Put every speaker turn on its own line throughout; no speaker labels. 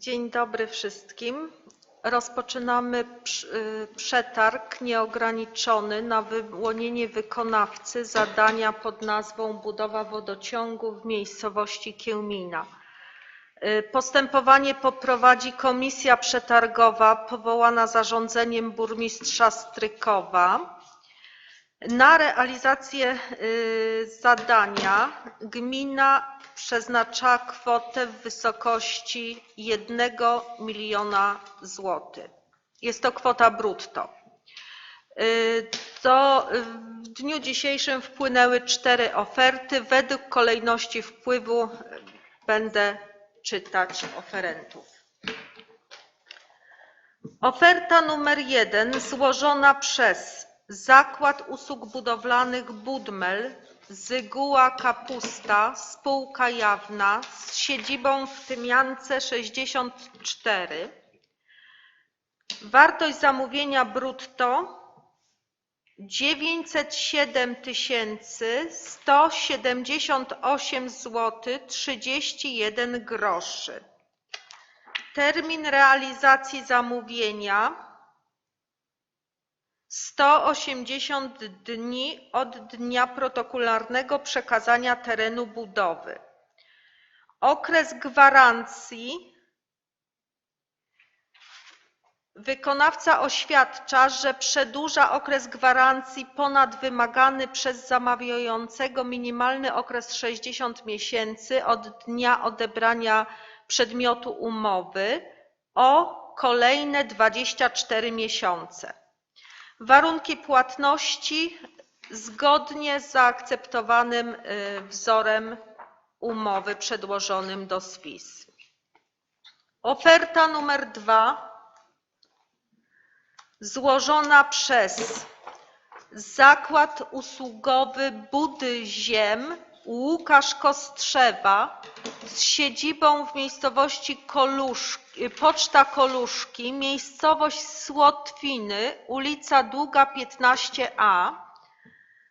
Dzień dobry wszystkim. Rozpoczynamy y, przetarg nieograniczony na wyłonienie wykonawcy zadania pod nazwą budowa wodociągu w miejscowości Kiełmina. Y, Postępowanie poprowadzi komisja przetargowa powołana zarządzeniem burmistrza Strykowa. Na realizację y, zadania gmina przeznacza kwotę w wysokości 1 miliona złotych. Jest to kwota brutto. Y, Do, w dniu dzisiejszym wpłynęły cztery oferty. Według kolejności wpływu y, będę czytać oferentów. Oferta numer jeden złożona przez Zakład Usług Budowlanych Budmel Zyguła Kapusta Spółka Jawna z siedzibą w Tymiance 64. Wartość zamówienia brutto 907 178 zł 31 groszy. Termin realizacji zamówienia 180 dni od dnia protokolarnego przekazania terenu budowy. Okres gwarancji wykonawca oświadcza, że przedłuża okres gwarancji ponad wymagany przez zamawiającego minimalny okres 60 miesięcy od dnia odebrania przedmiotu umowy o kolejne 24 miesiące. Warunki płatności zgodnie z zaakceptowanym y, wzorem umowy przedłożonym do spis. Oferta numer dwa złożona przez Zakład Usługowy Budy Ziem Łukasz Kostrzewa z siedzibą w miejscowości Koluszki, Poczta Koluszki, miejscowość Słotwiny, ulica Długa 15a.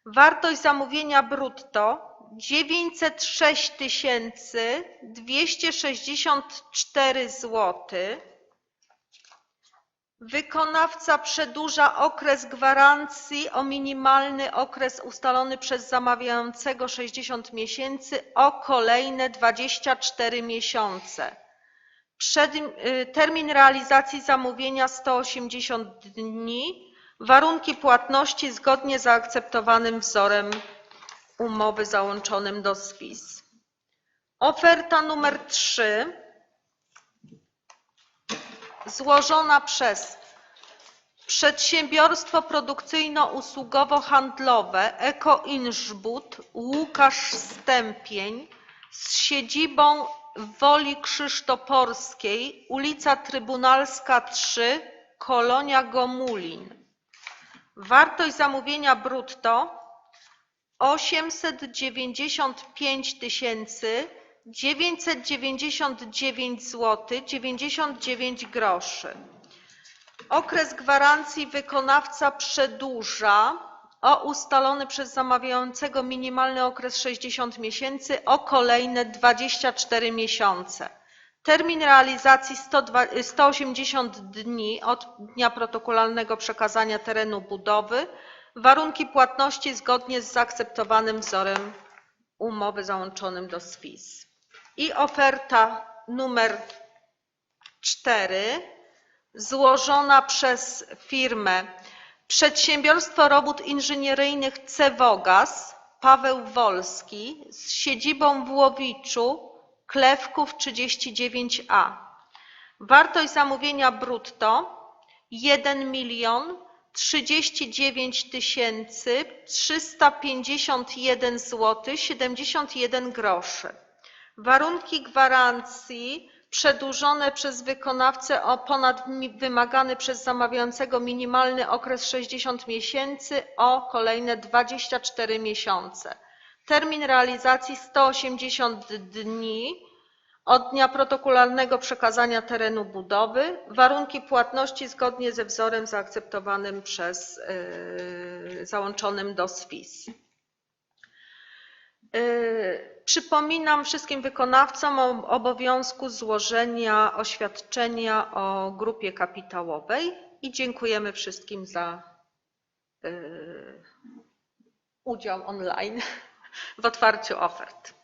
Wartość zamówienia brutto 906 264 zł. Wykonawca przedłuża okres gwarancji o minimalny okres ustalony przez zamawiającego 60 miesięcy o kolejne 24 miesiące. Przed, y, termin realizacji zamówienia 180 dni. Warunki płatności zgodnie z zaakceptowanym wzorem umowy załączonym do spis. Oferta numer 3 złożona przez Przedsiębiorstwo Produkcyjno-Usługowo-Handlowe Ekoinżbud Łukasz Stępień z siedzibą w Woli Krzysztoporskiej, ulica Trybunalska 3, Kolonia Gomulin. Wartość zamówienia brutto 895 999 zł 99 groszy. Okres gwarancji wykonawca przedłuża o ustalony przez zamawiającego minimalny okres 60 miesięcy o kolejne 24 miesiące. Termin realizacji 102 180 dni od dnia protokolarnego przekazania terenu budowy. Warunki płatności zgodnie z zaakceptowanym wzorem umowy załączonym do spis. I oferta numer 4 złożona przez firmę Przedsiębiorstwo Robót Inżynieryjnych Cewogas Paweł Wolski z siedzibą w Łowiczu Klewków 39a. Wartość zamówienia brutto 1 milion 39 351 zł 71 groszy. Warunki gwarancji przedłużone przez wykonawcę o ponad wymagany przez zamawiającego minimalny okres 60 miesięcy o kolejne 24 miesiące. Termin realizacji 180 dni od dnia protokolarnego przekazania terenu budowy. Warunki płatności zgodnie ze wzorem zaakceptowanym przez yy, załączonym do spis. Yy, Przypominam wszystkim wykonawcom o obowiązku złożenia oświadczenia o grupie kapitałowej i dziękujemy wszystkim za yy, udział online w otwarciu ofert.